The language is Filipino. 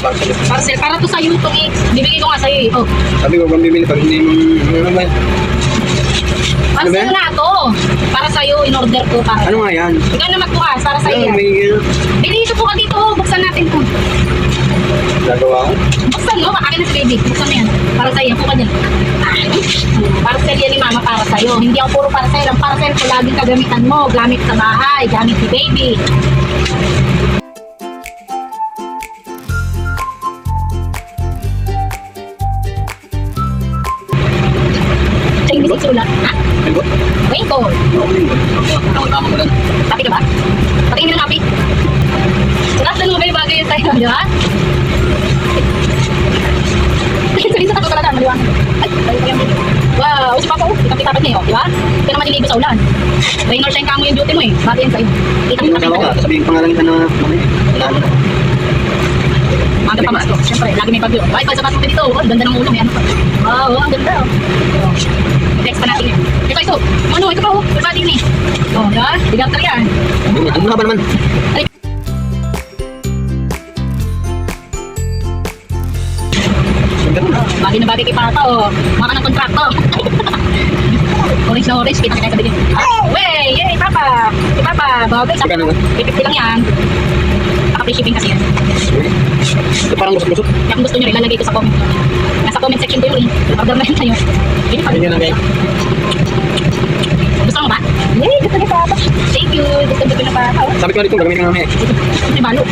parcel. Parcel, para to sa'yo ito eh. Bibigay ko nga sa'yo eh. Oh. Sabi ko, kung bibili pag hindi mo, naman? Parcel ano na to. Para sa'yo, in order ko para. Ano nga yan? Ikaw na magkuha, para sa'yo ano, yan. May... Uh, Bili ito po ka dito, oh. buksan natin to. Gagawa ko? Buksan mo, akin na si baby. Buksan mo yan. Para sa'yo, kuha niya. Ay, parcel yan ni mama para sa'yo. Hindi ako puro parcel. Ang parcel ko laging kagamitan mo. Gamit sa bahay, gamit ni baby. Chinese sulat. Ha? Ano? Rainbow. Tama ko lang. Happy ka ba? Patingin ng happy. Sulat na mo ba yung bagay sa'yo, di ba? Sarisa ka talaga, maliwanag. Ay, tayo pa yan. Wow, si Papa, oh, kitang-kitapat niya, oh, di ba? Hindi ka naman niligo sa ulan. Rain or shine ka mo yung duty mo eh. Bagay yan sa'yo. Nga niya. sabihin pangalan ka na ano? Pamas ko. Siyempre, lagi may bagyo. Bakit pag sapat mo dito? Oh, ang ganda ng ulo. May ano pa. Wow, oh, ang ganda. Oh. Next pa natin yan. Ito, ito. Ano, ito pa, oh. Body ni. Oh, di ba? Bigat ka yan. Ano nga ba naman? Ang. Bagay na bagay kay Papa, oh. Mga ka ng kontrakto. orange na orange, kita kita sa bigyan. Wey, yay, Papa. Si Papa, bagay sa ba? 50 lang yan. Naka-free shipping kasi yan. Ito parang gusto-gusto. Kaya kung gusto nyo rin, lalagay ko sa comment. Nasa comment section ko yung link. Order na rin kayo. Pa. Hindi na guys. Gusto mo ba? Yay, gusto ni Papa. Thank you. Gusto gusto ni Papa. Oh. Sabi ko dito, gagawin ka namin. Ito Balo.